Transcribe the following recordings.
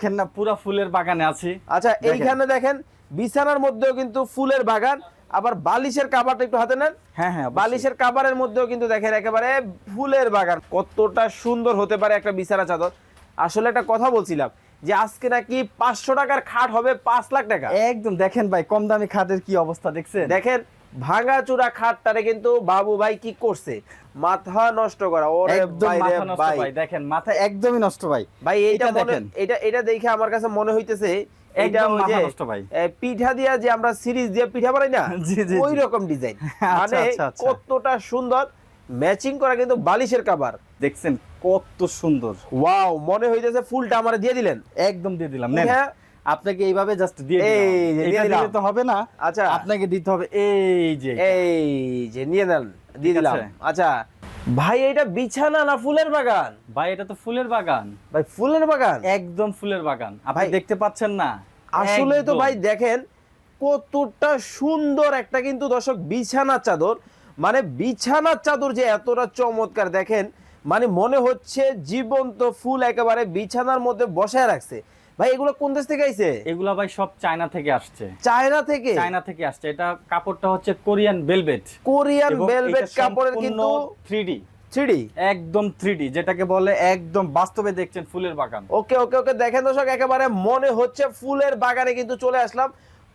দেখেন না পুরা ফুলের বাগানে আছি। আচ্ছা। এইখানে দেখেন বিছানার মধ্যেও কিন্তু ফুলের বাগান আবার বালিশের কাবারটা একটু হাতে নেন। হ্যাঁ হ্যাঁ বালিশের কাবারের মধ্যেও কিন্তু দেখেন একেবারে ফুলের বাগান। কতটা সুন্দর হতে পারে একটা বিছানা চাদর। আসলে একটা কথা বলছিলাম যে আজকে নাকি পাঁচশো টাকার খাট হবে পাঁচ লাখ টাকা। একদম দেখেন ভাই কম দামি খাটের কি অবস্থা দেখছেন? দেখেন ভাঙা চূড়া খাটটারে কিন্তু বাবু ভাই কি করছে মাথা নষ্ট করা ওরে একদম ভাই রে ভাই ভাই দেখেন মাথা একদমই নষ্ট ভাই ভাই এইটা এটা দেখেন। এটা এটা দেখে আমার কাছে মনে হইতেছে এইটা একদম মাথা নষ্ট ভাই। পিঠা দিয়া যে আমরা সিরিজ দিয়ে পিঠা বানাই না। ওই রকম ডিজাইন আচ্ছা, মানে আচ্ছা, আচ্ছা। কতটা সুন্দর ম্যাচিং করা কিন্তু বালিশের কাবার দেখছেন কত সুন্দর ওয়াও মনে হইতেছে ফুলটা আমার দিয়ে দিলেন একদম দিয়ে দিলাম হ্যাঁ। আপনাকে এইভাবে জাস্ট দিয়ে এই যে দিয়ে দিলে তো হবে না। আচ্ছা। আপনাকে দিতে হবে এই যে এই যে নিয়ে নেন দিয়ে দিলাম। আচ্ছা ভাই এটা বিছানা না ফুলের বাগান? ভাই এটা তো ফুলের বাগান। ভাই ফুলের বাগান? একদম ফুলের বাগান। আপনি দেখতে পাচ্ছেন না। আসলে তো ভাই দেখেন কতটা সুন্দর একটা কিন্তু দর্শক বিছানা চাদর। মানে বিছানা চাদর যে এতটা চমৎকার দেখেন মানে মনে হচ্ছে জীবন্ত ফুল একেবারে বিছানার মধ্যে বসায় রাখছে। ভাই এগুলো কোন দেশ থেকে আইছে? এগুলো ভাই সব চায়না থেকে আসছে। চায়না থেকে? চায়না থেকে আসছে। এটা কাপড়টা হচ্ছে কোরিয়ান বেলভেট কোরিয়ান ভেলভেট কাপড়ের কিন্তু 3D 3D একদম 3D যেটাকে বলে একদম বাস্তবে দেখছেন ফুলের বাগান। ওকে ওকে ওকে দেখেন দর্শক একেবারে মনে হচ্ছে ফুলের বাগানে কিন্তু চলে আসলাম।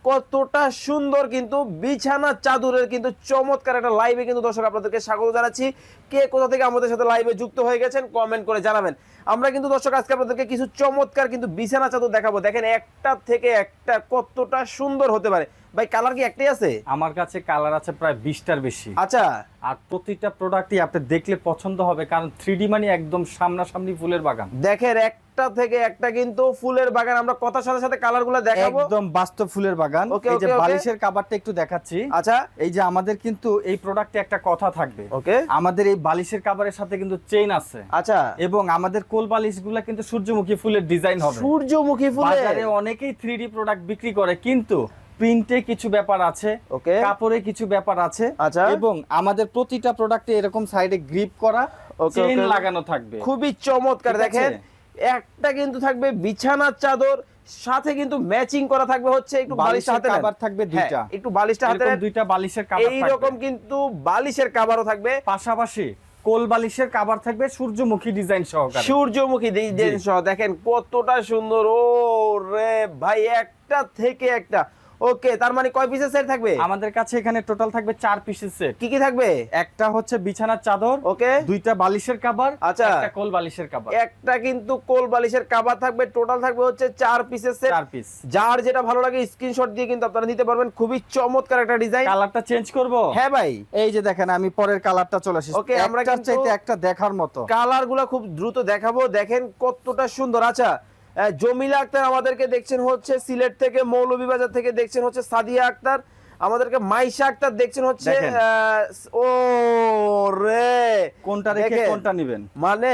কতটা সুন্দর কিন্তু বিছানা চাদরের কিন্তু চমৎকার একটা লাইভে কিন্তু দর্শক আপনাদেরকে স্বাগত জানাচ্ছি। কে কোথা থেকে আমাদের সাথে লাইভে যুক্ত হয়ে গেছেন কমেন্ট করে জানাবেন। আমরা কিন্তু দর্শক আজকে আপনাদেরকে কিছু চমৎকার কিন্তু বিছানা চাদর দেখাবো। দেখেন একটা থেকে একটা কতটা সুন্দর হতে পারে। ভাই কালার কি একটাই আছে? আমার কাছে কালার আছে প্রায় বিশটার বেশি। আচ্ছা। আর প্রতিটা প্রোডাক্টই আপনি দেখলে পছন্দ হবে কারণ থ্রি মানে একদম সামনাসামনি ফুলের বাগান। দেখেন একটা থেকে একটা কিন্তু ফুলের বাগান। আমরা কথার সাথে সাথে কালারগুলো দেখাবো। একদম বাস্তব ফুলের বাগান। এই যে. বালিশের কাবারটা একটু দেখাচ্ছি। আচ্ছা। এই যে আমাদের কিন্তু এই প্রোডাক্টে একটা কথা থাকবে। ওকে। আমাদের এই বালিশের কাবারের সাথে কিন্তু চেইন আছে। আচ্ছা। এবং আমাদের কোল বালিশ কিন্তু সূর্যমুখী ফুলের ডিজাইন হবে। সূর্যমুখী ফুলে বাজারে অনেকেই থ্রি প্রোডাক্ট বিক্রি করে কিন্তু প্রিন্টে কিছু ব্যাপার আছে ওকে। কাপড়ে কিছু ব্যাপার আছে। আচ্ছা। এবং আমাদের প্রতিটা প্রোডাক্টে এরকম সাইডে গ্রিপ করা চেইন লাগানো থাকবে। খুবই চমৎকার। দেখেন একটা কিন্তু থাকবে বিছানার চাদর সাথে কিন্তু ম্যাচিং করা থাকবে হচ্ছে একটু বালিশ বালিশের হাতে কভার থাকবে দুইটা। হ্যাঁ, একটু বালিশটা হাতে দুইটা বালিশের কাভার এই রকম কিন্তু বালিশের কাভারও থাকবে। পাশাপাশি কোল বালিশের কভার থাকবে সূর্যমুখী ডিজাইন সহকারে। সূর্যমুখী ডিজাইন সহ। দেখেন কতটা সুন্দর। ও রে ভাই একটা থেকে একটা। ওকে তার মানে কয় পিসের সেট থাকবে? আমাদের কাছে এখানে টোটাল থাকবে চার পিসের সেট কি কি থাকবে? একটা হচ্ছে বিছানার চাদর ওকে। দুইটা বালিশের কাভার আচ্ছা। একটা কোল বালিশের কাভার একটা কিন্তু কোল বালিশের কাভার থাকবে টোটাল থাকবে হচ্ছে চার পিসের সেট চার পিস যার যেটা ভালো লাগে স্ক্রিনশট দিয়ে কিন্তু আপনারা নিতে পারবেন। খুবই চমৎকার একটা ডিজাইন কালারটা চেঞ্জ করব? হ্যাঁ ভাই। এই যে দেখেন আমি পরের কালারটা চলে আসি ওকে আমরা চাইতে একটা দেখার মতো। কালারগুলা খুব দ্রুত দেখাবো। দেখেন কতটা সুন্দর। আচ্ছা জমিলা আক্তার আমাদেরকে দেখছেন হচ্ছে সিলেট থেকে মৌলভীবাজার থেকে দেখছেন হচ্ছে সাদিয়া আক্তার। আমাদেরকে মাইশা আক্তার দেখছেন হচ্ছে। ও রে। কোনটা রেখে কোনটা নেবেন? মানে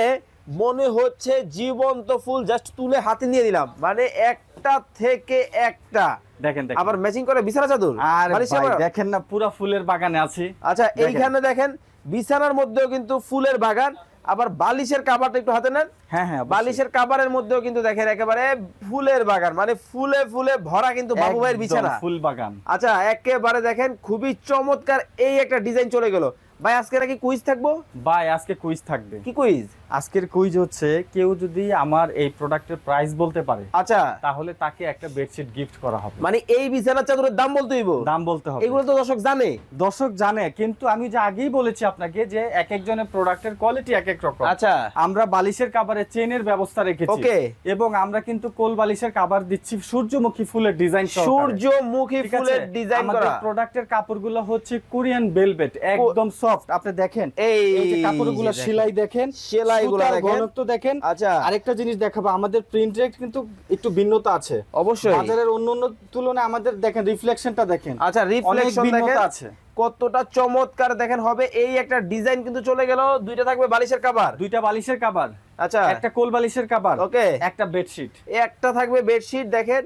মনে হচ্ছে জীবন্ত ফুল জাস্ট তুলে হাতে নিয়ে দিলাম মানে একটা থেকে একটা। দেখেন দেখেন। আবার ম্যাচিং করে বিছানা চাদর? আর ভাই, দেখেন না পুরো ফুলের বাগানে আছে। আচ্ছা এইখানে দেখেন বিছানার মধ্যেও কিন্তু ফুলের বাগান। আবার বালিশের কাবারটা একটু হাতে নেন। হ্যাঁ হ্যাঁ বালিশের কাবারের মধ্যেও কিন্তু দেখেন একেবারে ফুলের বাগান মানে ফুলে ফুলে ভরা কিন্তু বাবু ভাইয়ের বিছানা। ফুল বাগান। আচ্ছা একেবারে দেখেন খুবই চমৎকার এই একটা ডিজাইন চলে গেল। ভাই আজকে নাকি কুইজ থাকব? ভাই আজকে কুইজ থাকবে। কি কুইজ আজকের কুইজ হচ্ছে কেউ যদি আমার এই প্রোডাক্টের প্রাইস বলতে পারে আচ্ছা। তাহলে তাকে একটা বেডশিট গিফট করা হবে। মানে এই বিছানা চাদরের দাম বলতে হইব? দাম বলতে হবে। এগুলো তো দর্শক জানে। দর্শক জানে কিন্তু আমি যে আগেই বলেছি আপনাকে যে এক একজনের প্রোডাক্টের কোয়ালিটি এক এক রকম। আচ্ছা। আমরা বালিশের কাবারে চেনের ব্যবস্থা রেখেছি। Okay. এবং আমরা কিন্তু কোল বালিশের কাবার দিচ্ছি সূর্যমুখী ফুলের ডিজাইন সূর্যমুখী ফুলের ডিজাইন করা। আমাদের প্রোডাক্টের কাপড়গুলো হচ্ছে কোরিয়ান ভেলভেট একদম সফট আপনি দেখেন এই যে কাপড়গুলো যে দেখেন। সেলাই ঘনত্ব দেখেন। আচ্ছা। আরেকটা জিনিস দেখাবো আমাদের প্রিন্ট রেট কিন্তু একটু ভিন্নতা আছে। অবশ্যই। বাজারের অন্য অন্য তুলনায় আমাদের দেখেন রিফ্লেকশনটা দেখেন। আচ্ছা রিফ্লেকশন ভিন্নতা আছে। কতটা চমৎকার দেখেন হবে এই একটা ডিজাইন কিন্তু চলে গেল দুইটা থাকবে বালিশের কাভার দুইটা বালিশের কাবার আচ্ছা। একটা কোল বালিশের কাবার ওকে একটা বেডশিট একটা থাকবে বেডশিট দেখেন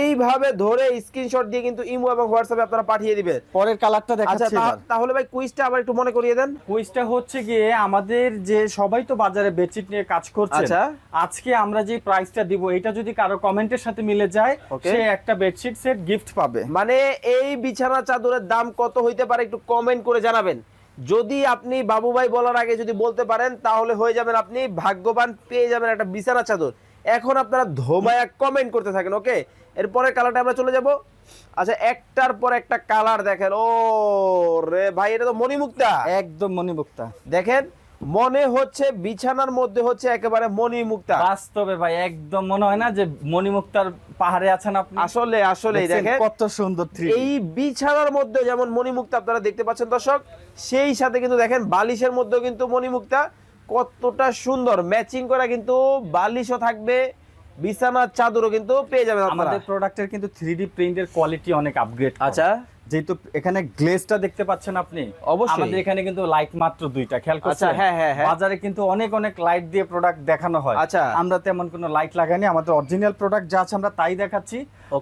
এইভাবে ধরে স্ক্রিনশট দিয়ে কিন্তু ইমো এবং হোয়াটসঅ্যাপে আপনারা পাঠিয়ে দিবেন। পরের কালারটা আচ্ছা দেখাচ্ছি এবার। তাহলে ভাই কুইজটা আবার একটু মনে করিয়ে দেন। কুইজটা হচ্ছে গিয়ে আমাদের যে সবাই তো বাজারে বেডশিট নিয়ে কাজ করছে আচ্ছা। আজকে আমরা যে প্রাইসটা দিব এটা যদি কারও কমেন্টের সাথে মিলে যায় সে একটা বেডশিট সেট গিফট পাবে। মানে এই বিছানা চাদরের দাম কত হইতে পারে একটু কমেন্ট করে জানাবেন। যদি আপনি বাবু ভাই বলার আগে যদি বলতে পারেন তাহলে হয়ে যাবেন আপনি ভাগ্যবান পেয়ে যাবেন একটা বিছানা চাদর। এখন আপনারা ধোমায়া কমেন্ট করতে থাকেন ওকে এরপরে কালারটা আমরা চলে যাব। আচ্ছা একটার পর একটা কালার দেখেন। ও রে ভাই এটা তো মণিমুক্তা। একদম মনিমুক্তা দেখেন মনে হচ্ছে বিছানার মধ্যে হচ্ছে একেবারে মণিমুক্তা। বাস্তবে ভাই একদম মনে হয় না যে মণিমুক্তার পাহাড়ে আছেন আপনি? আসলে আসলে দেখেন। কত সুন্দর থ্রি এই বিছানার মধ্যে যেমন মণিমুক্তা আপনারা দেখতে পাচ্ছেন দর্শক সেই সাথে কিন্তু দেখেন বালিশের মধ্যেও কিন্তু মণিমুক্তা। কতটা সুন্দর ম্যাচিং করা কিন্তু বালিশও থাকবে বিছানার চাদরও কিন্তু পেয়ে যাবেন আপনারা আমাদের প্রোডাক্টের কিন্তু থ্রি ডি প্রিন্টের কোয়ালিটি অনেক আপগ্রেড আচ্ছা যেহেতু এখানে গ্লেজটা দেখতে পাচ্ছেন আপনি অবশ্যই। আমাদের এখানে কিন্তু লাইট মাত্র দুইটা খেয়াল করছেন আচ্ছা, হ্যাঁ, হ্যাঁ, হ্যাঁ। বাজারে কিন্তু অনেক অনেক লাইট দিয়ে প্রোডাক্ট দেখানো হয় আচ্ছা। আমরা তেমন কোনো লাইট লাগাইনি আমাদের অরিজিনাল প্রোডাক্ট যা আছে আমরা তাই দেখাচ্ছি.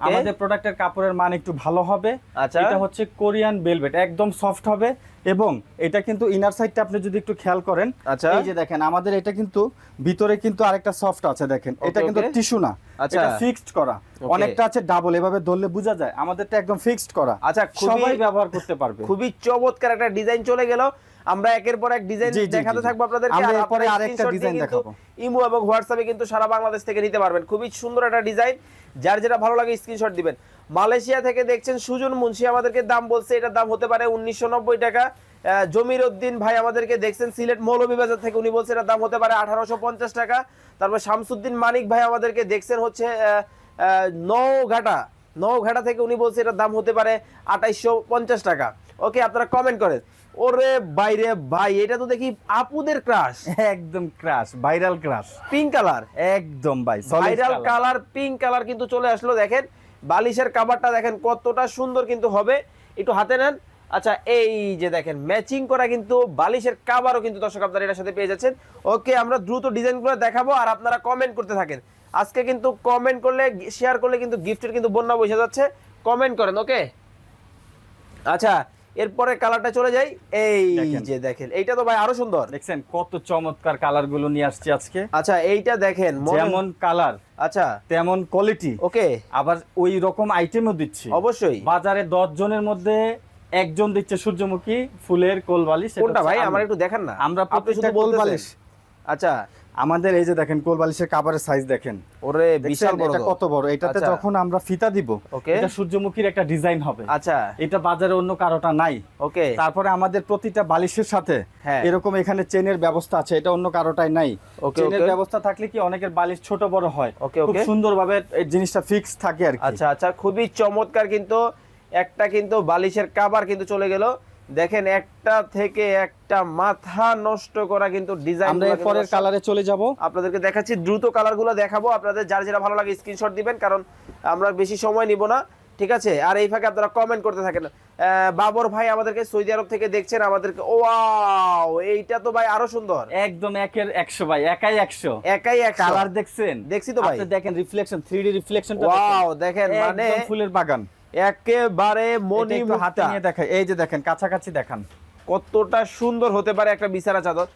আমাদের প্রোডাক্টের কাপড়ের মান একটু ভালো হবে আচ্ছা। এটা হচ্ছে কোরিয়ান বেলভেট একদম সফট হবে এবং এটা কিন্তু ইনার সাইডটা আপনি যদি একটু খেয়াল করেন আচ্ছা। এই যে দেখেন আমাদের এটা কিন্তু ভিতরে কিন্তু আরেকটা সফট আছে দেখেন। এটা কিন্তু টিস্যু না। আচ্ছা। এটা ফিক্সড করা। অনেকটা আছে ডাবল এভাবে ধরলে বোঝা যায়। আমাদেরটা একদম ফিক্সড করা। আচ্ছা সবাই ব্যবহার করতে পারবে। খুবই চমৎকার একটা ডিজাইন চলে গেল। আমরা একের পর এক ডিজাইন দেখাতে থাকব আপনাদেরকে। আমরা এরপরে আরেকটা ডিজাইন দেখাবো। ইমো এবং হোয়াটসঅ্যাপে কিন্তু সারা বাংলাদেশ থেকে নিতে পারবেন। খুবই সুন্দর একটা ডিজাইন যার যেটা ভালো লাগে স্ক্রিনশট দিবেন। মালয়েশিয়া থেকে দেখছেন সুজন মুন্সি আমাদেরকে দাম বলছে এটার দাম হতে পারে উনিশশো নব্বই টাকা। জমির উদ্দিন ভাই আমাদেরকে দেখছেন সিলেট মৌলভীবাজার থেকে উনি বলছে এটার দাম হতে পারে আঠারোশো পঞ্চাশ টাকা। তারপর শামসুদ্দিন মানিক ভাই আমাদেরকে দেখছেন হচ্ছে নওঘাটা নওঘাটা থেকে উনি বলছে এটার দাম হতে পারে আঠাইশশো পঞ্চাশ টাকা। ওকে আপনারা কমেন্ট করেন। ওরে বাইরে ভাই এটা তো দেখি আপুদের ক্রাশ একদম crush viral crush pink colour একদম ভাই ভাইরাল কালার পিঙ্ক কালার কিন্তু চলে আসলো দেখেন। বালিশের কাভারটা দেখেন কতটা সুন্দর কিন্তু হবে। একটু হাতে নেন। আচ্ছা এই যে দেখেন ম্যাচিং করা কিন্তু বালিশের কাভারও কিন্তু দর্শক আপনারা এটার সাথে পেয়ে যাচ্ছেন। ওকে, আমরা দ্রুত ডিজাইনগুলো দেখাবো আর আপনারা কমেন্ট করতে থাকেন। আজকে কিন্তু কমেন্ট করলে শেয়ার করলে কিন্তু গিফটের কিন্তু বন্যা বসে যাচ্ছে। কমেন্ট করেন ওকে আচ্ছা এরপরে কালারটা চলে যাই। এই। যে দেখেন এইটা তো ভাই আরও সুন্দর। দেখছেন কত চমৎকার কালারগুলো নিয়ে আসছি আজকে। আচ্ছা এইটা দেখেন যেমন কালার আচ্ছা। তেমন কোয়ালিটি ওকে। আবার ওই রকম আইটেমও দিচ্ছি। অবশ্যই। বাজারে দশ জনের মধ্যে একজন দিচ্ছে সূর্যমুখী ফুলের কোলবালিশ কোনটা ভাই? আমি। আমার একটু দেখেন না। আমরা প্রত্যেকটা কোলবালিশ। আচ্ছা। আমাদের এই যে দেখেন কোলবালিশের কাভারের সাইজ দেখেন। ওরে বিশাল বড় এটা কত বড়? এটাতে আচ্ছা। যখন আমরা ফিতা দিব. এটা সূর্যমুখীর একটা ডিজাইন হবে। আচ্ছা। এটা বাজারে অন্য কারোটা নাই। ওকে। তারপরে আমাদের প্রতিটা বালিশের সাথে হ্যাঁ। এরকম এখানে চেনের ব্যবস্থা আছে এটা অন্য কারোটাই নাই। চেনের. ব্যবস্থা থাকলে কি অনেকের বালিশ ছোট বড় হয়? Okay, খুব. সুন্দরভাবে এই জিনিসটা ফিক্স থাকে আর কি। আচ্ছা আচ্ছা। খুবই চমৎকার কিন্তু একটা কিন্তু বালিশের কাবার কিন্তু চলে গেল। দেখেন একটা থেকে একটা মাথা নষ্ট করা কিন্তু ডিজাইন আমরা এর পরের কালারে চলে যাব। আপনাদেরকে দেখাচ্ছি দ্রুত কালারগুলো দেখাবো। আপনাদের যার যেটা ভালো লাগে স্ক্রিনশট দিবেন কারণ আমরা বেশি সময় নিব না। ঠিক আছে? আর এই ফাঁকে আপনারা কমেন্ট করতে থাকেন। বাবর ভাই আমাদেরকে সৌদি আরব থেকে দেখছেন আমাদেরকে ওয়াও এইটা তো ভাই আরও সুন্দর। একদম একের একশো ভাই একাই একশো। একাই এক কালার দেখছেন? দেখছি তো ভাই। আপনি দেখেন reflection three D reflection wow দেখেন মানে ফুলের বাগান। একেবারে মনি হাতে নিয়ে দেখায় এই যে দেখেন কাছাকাছি দেখান। কতটা সুন্দর হতে পারে একটা বিছানা চাদর।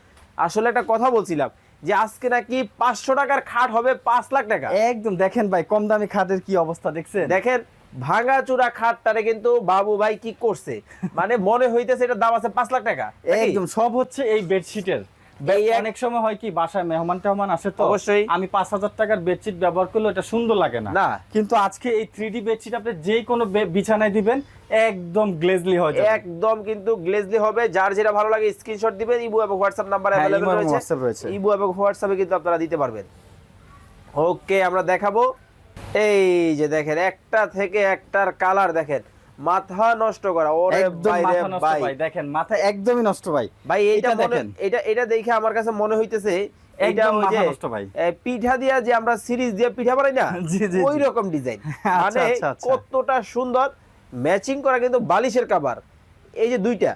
আসলে একটা কথা বলছিলাম যে আজকে নাকি পাঁচশো টাকার খাট হবে পাঁচ লাখ টাকা। একদম দেখেন ভাই কম দামি খাদের কি অবস্থা দেখছেন? দেখেন ভাঙা চূড়া খাটটারে কিন্তু বাবু ভাই কি করছে? মানে মনে হইতেছে এটার দাম আছে পাঁচ লাখ টাকা? একদম সব হচ্ছে এই বেডশিটের। অনেক সময় হয় কি বাসায় মেহমান টেহমান আসে তো অবশ্যই। আমি পাঁচ হাজার টাকার বেডশিট ব্যবহার করলে এটা সুন্দর লাগে না। কিন্তু আজকে এই থ্রি ডি বেডশিট আপনি যে কোনো বিছানায় দিবেন একদম গ্লেজলি হয়ে যাবে একদম কিন্তু গ্লেজলি হবে যার যেটা ভালো লাগে স্ক্রিনশট দিবেন ইবু এবং হোয়াটসঅ্যাপ নাম্বার অ্যাভেলেবল রয়েছে। ইবু এবং হোয়াটসঅ্যাপে কিন্তু আপনারা দিতে পারবেন ওকে আমরা দেখাবো এই যে দেখেন একটা থেকে একটার কালার দেখেন মাথা নষ্ট করা ওরে একদম ভাই রে ভাই ভাই দেখেন মাথা একদমই নষ্ট ভাই ভাই এইটা এটা দেখেন। এটা এটা দেখে আমার কাছে মনে হইতেছে এইটা মাথা নষ্ট ভাই। পিঠা দিয়া যে আমরা সিরিজ দিয়ে পিঠা বানাই না। ওই রকম ডিজাইন আচ্ছা, মানে আচ্ছা, আচ্ছা। কতটা সুন্দর ম্যাচিং করা কিন্তু বালিশের কাবার এই যে দুইটা।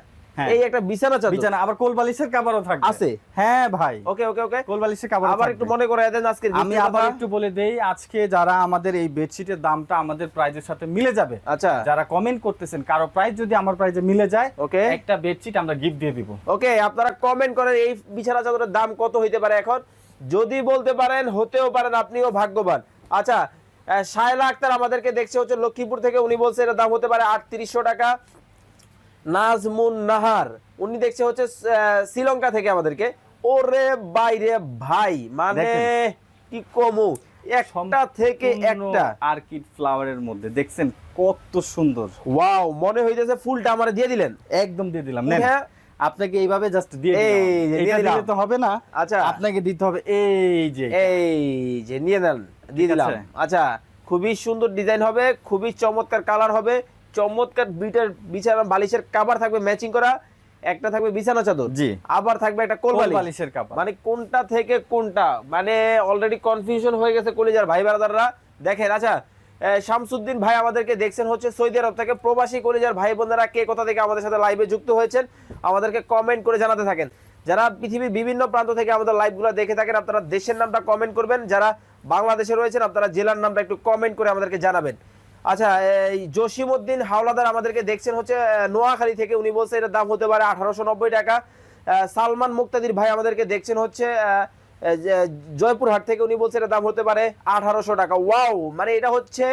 এই একটা বিছানা চাদর। বিছানা আবার কোল বালিশের কাভারও থাকবে। আছে? হ্যাঁ ভাই। ওকে ওকে ওকে। কোল বালিশের কাভার আবার একটু মনে করে দেন আজকে আমি আবার একটু বলে দেই আজকে যারা আমাদের এই বেডশিটের দামটা আমাদের প্রাইজের সাথে মিলে যাবে আচ্ছা। যারা কমেন্ট করতেছেন কারও প্রাইস যদি আমার প্রাইজে মিলে যায় ওকে। একটা বেডশিট আমরা গিফট দিয়ে দিব। ওকে আপনারা কমেন্ট করেন এই বিছানা চাদরের দাম কত হইতে পারে এখন। যদি বলতে পারেন হতেও পারেন আপনিও ভাগ্যবান। আচ্ছা শায়লা আক্তার আমাদেরকে দেখছে হচ্ছে লক্ষ্মীপুর থেকে উনি বলছে এটার দাম হতে পারে আটত্রিশশো টাকা। নাজমুন নাহার। উনি দেখছে হচ্ছে শ্রীলঙ্কা থেকে আমাদেরকে। ওরে বাইরে ভাই মানে কি কমু? একটা থেকে একটা। আর্কিড ফ্লাওয়ারের মধ্যে দেখছেন? কত সুন্দর। ওয়াও মনে হইতেছে ফুলটা আমার দিয়ে দিলেন। একদম দিয়ে দিলাম নেন। হ্যাঁ। আপনাকে এইভাবে জাস্ট দিয়ে এটা দিলে তো হবে না। আচ্ছা। আপনাকে দিতে হবে এই যে এই যে নিয়ে নেন। দিয়ে দিলাম। আচ্ছা খুবই সুন্দর ডিজাইন হবে খুবই চমৎকার কালার হবে। চমৎকার দুইটার বিছানা বালিশের কাভার থাকবে ম্যাচিং করা একটা থাকবে বিছানা চাদর জি। আবার থাকবে একটা কোল বালিশের কাভার মানে কোনটা থেকে কোনটা? মানে অলরেডি কনফিউশন হয়ে গেছে কলিজার ভাই বারাদাররা। দেখেন আচ্ছা শামসুদ্দিন ভাই আমাদেরকে দেখছেন হচ্ছে সৌদি আরব থেকে। প্রবাসী কলিজার ভাই বোনেরা কে কোথা থেকে আমাদের সাথে লাইভে যুক্ত হয়েছেন আমাদেরকে কমেন্ট করে জানাতে থাকেন। যারা পৃথিবীর বিভিন্ন প্রান্ত থেকে আমাদের লাইভগুলো দেখে থাকেন আপনারা দেশের নামটা কমেন্ট করবেন। যারা বাংলাদেশে রয়েছেন আপনারা জেলার নামটা একটু কমেন্ট করে আমাদেরকে জানাবেন। আচ্ছা এই জসিমউদ্দিন হাওলাদার আমাদেরকে দেখছেন হচ্ছে নোয়াখালী থেকে। উনি বলছে এটার দাম হতে পারে আঠারোশো নব্বই টাকা। সালমান মুক্তাদির ভাই আমাদেরকে দেখছেন হচ্ছে জয়পুরহাট থেকে উনি বলছে এটার দাম হতে পারে আঠারোশো টাকা। ওয়াও! মানে এটা হচ্ছে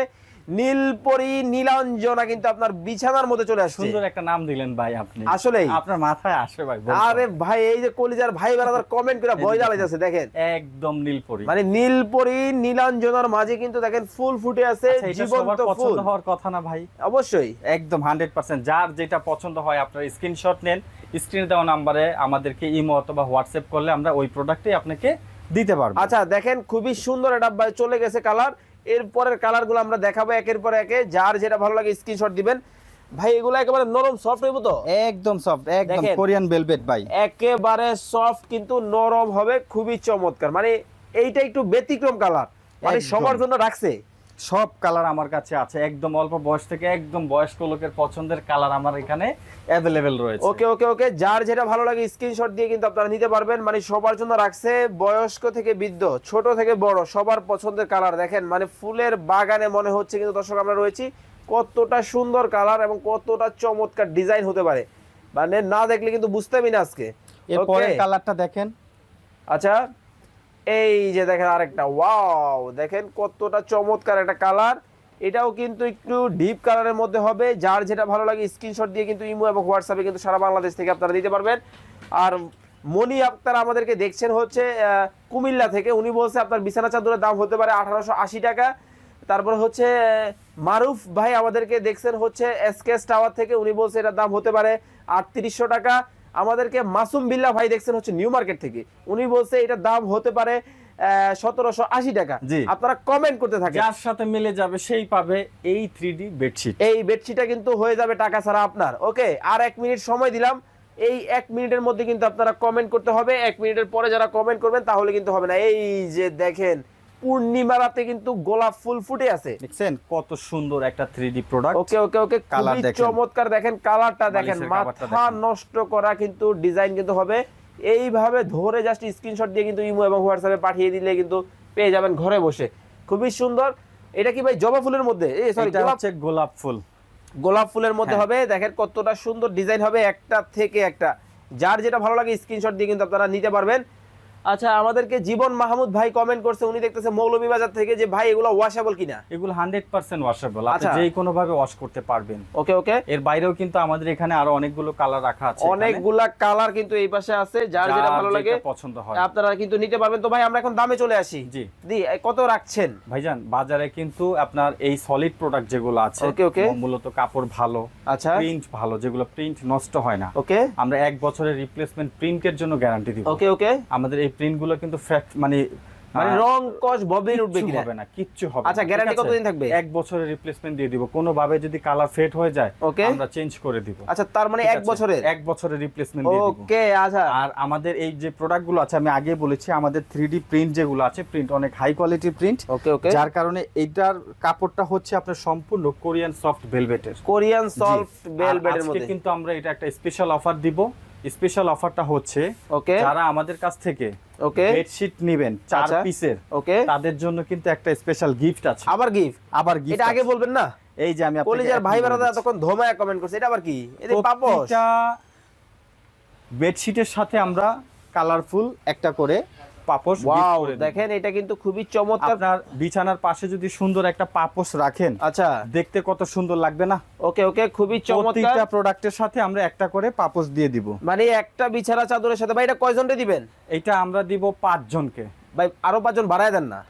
নীলপরি নীলাঞ্জনা কিন্তু আপনার বিছানার মধ্যে চলে আসছে। সুন্দর একটা নাম দিলেন ভাই আপনি। আসলেই। আপনার মাথায় আসে ভাই আরে ভাই এই যে কলিজার ভাই বারাদার কমেন্ট করে ভয় জ্বালাইতেছে দেখেন। একদম নীলপরি। মানে নীলপরি নীলাঞ্জনার মাঝে কিন্তু দেখেন ফুল ফুটে আছে আচ্ছা, জীবন্ত ফুল। হওয়ার কথা না ভাই? অবশ্যই। একদম হান্ড্রেড পার্সেন্ট যার যেটা পছন্দ হয় আপনার স্ক্রিনশট নেন। স্ক্রিনে দেওয়া নাম্বারে আমাদেরকে ইমো অথবা হোয়াটসঅ্যাপ করলে আমরা ওই প্রোডাক্টই আপনাকে দিতে পারব। আচ্ছা দেখেন খুবই সুন্দর এটা চলে গেছে কালার এরপরের কালারগুলো আমরা দেখাবো একের পর একে। যার যেটা ভালো লাগে স্ক্রিনশট দিবেন। ভাই এগুলো একেবারে নরম সফট হইব তো? একদম সফট একদম। কোরিয়ান ভেলভেট ভাই। একেবারে সফট কিন্তু নরম হবে খুবই চমৎকার। মানে এইটা একটু ব্যতিক্রম কালার মানে সবার জন্য রাখছে। সব কালার আমার কাছে আছে। একদম অল্প বয়স থেকে একদম বয়স্ক লোকের পছন্দের কালার আমার এখানে অ্যাভেলেবেল রয়েছে। ওকে ওকে ওকে যার যেটা ভালো লাগে স্ক্রিনশট দিয়ে কিন্তু আপনারা নিতে পারবেন। মানে সবার জন্য রাখছে বয়স্ক থেকে বৃদ্ধ ছোট থেকে বড় সবার পছন্দের কালার। দেখেন মানে ফুলের বাগানে মনে হচ্ছে কিন্তু দর্শক আমরা রয়েছি কতটা সুন্দর কালার এবং কতটা চমৎকার ডিজাইন হতে পারে। মানে না দেখলে কিন্তু বুঝতেই না আজকে। এরপরে কালারটা দেখেন। আচ্ছা এই যে দেখেন আরেকটা, ওয়াও, দেখেন কতটা চমৎকার একটা কালার। এটাও কিন্তু একটু ডিপ কালারের মধ্যে হবে। যার যেটা ভালো লাগে স্ক্রিনশট দিয়ে কিন্তু ইমো এবং হোয়াটসঅ্যাপে কিন্তু সারা বাংলাদেশ থেকে আপনারা দিতে পারবেন। আর মনি আক্তার আমাদেরকে দেখছেন হচ্ছে কুমিল্লা থেকে। উনি বলছে আপনার বিছানা চাদরের দাম হতে পারে আঠারোশো আশি টাকা। তারপর হচ্ছে, মারুফ ভাই আমাদেরকে দেখছেন হচ্ছে এসকেস টাওয়ার থেকে। উনি বলছে এটার দাম হতে পারে আটত্রিশশো টাকা। আমাদেরকে মাসুম বিল্লা ভাই দেখছেন হচ্ছে নিউ মার্কেট থেকে। উনি বলছে এটার দাম হতে পারে সতেরোশো আশি টাকা। আপনারা কমেন্ট করতে থাকেন। যার সাথে মিলে যাবে সেই পাবে এই থ্রি বেডশিট এই বেডশিটটা কিন্তু হয়ে যাবে টাকা ছাড়া আপনার। ওকে আর এক মিনিট সময় দিলাম। এই এক মিনিটের মধ্যে কিন্তু আপনারা কমেন্ট করতে হবে। এক মিনিটের পরে যারা কমেন্ট করবেন তাহলে কিন্তু হবে না। এই যে দেখেন পূর্ণিমা রাতে কিন্তু গোলাপ ফুল ফুটে আছে। দেখছেন? কত সুন্দর একটা three D product okay okay okay দেখেন। চমৎকার দেখেন কালারটা দেখেন। মাথা নষ্ট করা কিন্তু ডিজাইন কিন্তু হবে। এইভাবে ধরে জাস্ট স্ক্রিনশট দিয়ে কিন্তু ইমো এবং হোয়াটসঅ্যাপে পাঠিয়ে দিলে কিন্তু পেয়ে যাবেন ঘরে বসে। খুবই সুন্দর। এটা কি ভাই জবা ফুলের মধ্যে? এই সরি হচ্ছে গোলাপ ফুল। গোলাপ ফুলের মধ্যে হ্যাঁ। হবে। দেখেন কতটা সুন্দর ডিজাইন হবে। একটা থেকে একটা। যার যেটা ভালো লাগে স্ক্রিনশট দিয়ে কিন্তু আপনারা নিতে পারবেন। আচ্ছা আমাদেরকে জীবন মাহমুদ ভাই কমেন্ট করছে উনি দেখতেছে মৌলভীবাজার থেকে যে ভাই এগুলো ওয়াশেবল কিনা? এগুলো হান্ড্রেড পার্সেন্ট ওয়াশেবল আপনি আচ্ছা। যে কোনো ভাবে ওয়াশ করতে পারবেন। ওকে ওকে এর বাইরেও কিন্তু আমাদের এখানে আরও অনেকগুলো কালার রাখা আছে। অনেকগুলা কালার কিন্তু এই পাশে আছে যার যেটা ভালো লাগে পছন্দ হয়। আপনারা কিন্তু নিতে পারবেন। তো ভাই আমরা এখন দামে চলে আসি। জি। দি কত রাখছেন? ভাইজান বাজারে কিন্তু আপনার এই সলিড প্রোডাক্ট যেগুলো আছে ওকে ওকে মূলত কাপড় ভালো আচ্ছা। প্রিন্ট ভালো যেগুলো প্রিন্ট নষ্ট হয় না। ওকে আমরা এক বছরের রিপ্লেসমেন্ট প্রিন্টের জন্য গ্যারান্টি দিব। ওকে ওকে আমাদের এই প্রিন্টগুলো কিন্তু ফ্যাক্ট মানে মানে রং কস ববিন উঠবে কিনা? হবে না কিচ্ছু হবে আচ্ছা, আছে? কতদিন থাকবে? এক বছরের রিপ্লেসমেন্ট দিয়ে দিব। কোনো ভাবে যদি কালার ফেড হয়ে যায় Okay. আমরা চেঞ্জ করে দিব। আচ্ছা তার মানে এক বছরের? এক বছরের রিপ্লেসমেন্ট দিয়ে দিব। ওকে আচ্ছা। আর আমাদের এই যে প্রোডাক্টগুলো আছে আমি আগে বলেছি আমাদের থ্রি ডি প্রিন্ট যেগুলো আছে প্রিন্ট অনেক high quality print okay okay যার কারণে এইটার কাপড়টা হচ্ছে আপনার সম্পূর্ণ কোরিয়ান সফট ভেলভেটের কোরিয়ান সফট আজকে মধ্যে। কিন্তু আমরা এটা একটা স্পেশাল অফার দিব। স্পেশাল অফারটা হচ্ছে ওকে। যারা আমাদের কাছ থেকে ওকে। বেডশিট নেবেন চার আচ্ছা। পিসের ওকে। তাদের জন্য কিন্তু একটা স্পেশাল গিফট আছে। আবার গিফট আবার গিফট এটা আগে বলবেন না? এই যে আমি এখন ভাই এতক্ষণ দিচ্ছি। তখন ধোমায়া কমেন্ট করছে এটা আবার কি? এটা পাপস এটা বেডশিটের সাথে আমরা কালারফুল একটা করে পাপোশ ওয়াও দেখেন এটা কিন্তু খুবই চমৎকার। আপনার বিছানার পাশে যদি সুন্দর একটা পাপোশ রাখেন আচ্ছা। দেখতে কত সুন্দর লাগবে না? ওকে ওকে খুবই চমৎকার। প্রত্যেকটা প্রোডাক্টের সাথে আমরা একটা করে পাপোশ দিয়ে দিব। মানে একটা বিছানা চাদরের সাথে ভাই এটা কয়জনকে দিবেন? এটা আমরা দিব পাঁচ জনকে ভাই আরও পাঁচজন বাড়ায় দেন না।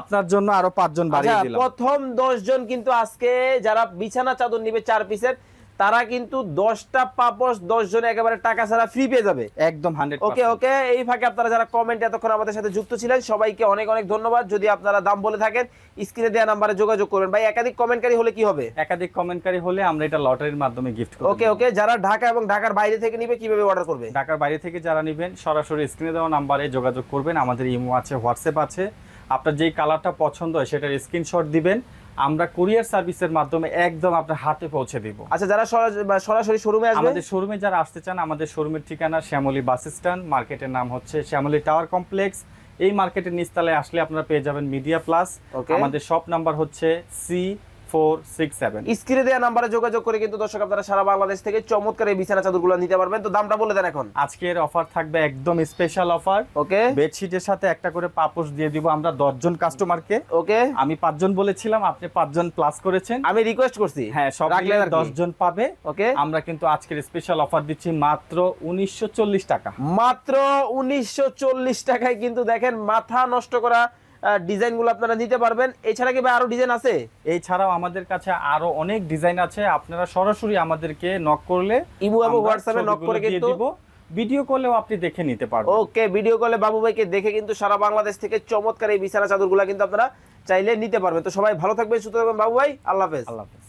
আপনার জন্য আরও পাঁচজন আচ্ছা বাড়িয়ে দিলাম। প্রথম দশ জন কিন্তু আজকে যারা বিছানা চাদর নিবে চার পিসের তারা কিন্তু দশটা পাপস দশ জন একেবারে টাকা ছাড়া ফ্রি পেয়ে যাবে। একদম হান্ড্রেড ওকে ওকে এই ফাঁকে আপনারা যারা কমেন্ট এতক্ষণ আমাদের সাথে যুক্ত ছিলেন সবাইকে অনেক অনেক ধন্যবাদ। যদি আপনারা দাম বলে থাকেন স্ক্রিনে দেওয়া নাম্বারে যোগাযোগ করবেন। ভাই একাধিক কমেন্টকারী হলে কি হবে? একাধিক কমেন্টকারী হলে আমরা এটা লটারির মাধ্যমে গিফট করব ওকে ওকে যারা ঢাকা এবং ঢাকার বাইরে থেকে নিবে কীভাবে অর্ডার করবে? ঢাকার বাইরে থেকে যারা নেবেন সরাসরি স্ক্রিনে দেওয়া নাম্বারে যোগাযোগ করবেন। আমাদের ইমো আছে হোয়াটসঅ্যাপ আছে। আপনার যেই কালারটা পছন্দ হয় সেটার স্ক্রিনশট দিবেন। আমরা কুরিয়ার সার্ভিসের মাধ্যমে একদম আপনার হাতে পৌঁছে দিব। আচ্ছা যারা সরাস- সরাসরি শোরুমে আসবে আমাদের শোরুমে যারা আসতে চান আমাদের শোরুমের ঠিকানা শ্যামলী বাস স্ট্যান্ড। মার্কেটের নাম হচ্ছে শ্যামলী টাওয়ার কমপ্লেক্স। এই মার্কেটের নিচতলায় আসলে আপনারা পেয়ে যাবেন মিডিয়া প্লাস. আমাদের শপ নাম্বার হচ্ছে সি ফোর সিক্স সেভেন স্ক্রিনে দেওয়া নাম্বারে যোগাযোগ করে কিন্তু দর্শক আপনারা সারা বাংলাদেশ থেকে চমৎকার এই বিছানা চাদরগুলো নিতে পারবেন। তো দামটা বলে দেন এখন। আজকের অফার থাকবে একদম স্পেশাল অফার ওকে। বেডশিটের সাথে একটা করে পাপোশ দিয়ে দিব আমরা দশজন কাস্টমারকে ওকে। আমি পাঁচজন বলেছিলাম আপনি পাঁচজন প্লাস করেছেন। আমি রিকোয়েস্ট করছি। হ্যাঁ সব। দশজন পাবে। ওকে। আমরা কিন্তু আজকের স্পেশাল অফার দিচ্ছি মাত্র উনিশশো চল্লিশ টাকা। মাত্র উনিশশো চল্লিশ টাকায় কিন্তু দেখেন মাথা নষ্ট করা ডিজাইনগুলো আপনারা নিতে পারবেন। এছাড়া কি ভাই আরও ডিজাইন আছে? এছাড়াও আমাদের কাছে আরও অনেক ডিজাইন আছে। আপনারা সরাসরি আমাদেরকে নক করলে ইমো এবং হোয়াটসঅ্যাপে নক করে কিন্তু দিব। ভিডিও কলেও আপনি দেখে নিতে পারবেন। ওকে ভিডিও কলে বাবু ভাইকে দেখে কিন্তু সারা বাংলাদেশ থেকে চমৎকার এই বিছানা চাদরগুলো কিন্তু আপনারা চাইলে নিতে পারবেন। তো সবাই ভালো থাকবেন সুস্থ থাকবেন বাবু ভাই। আল্লাহ হাফেজ। আল্লাহ হাফেজ।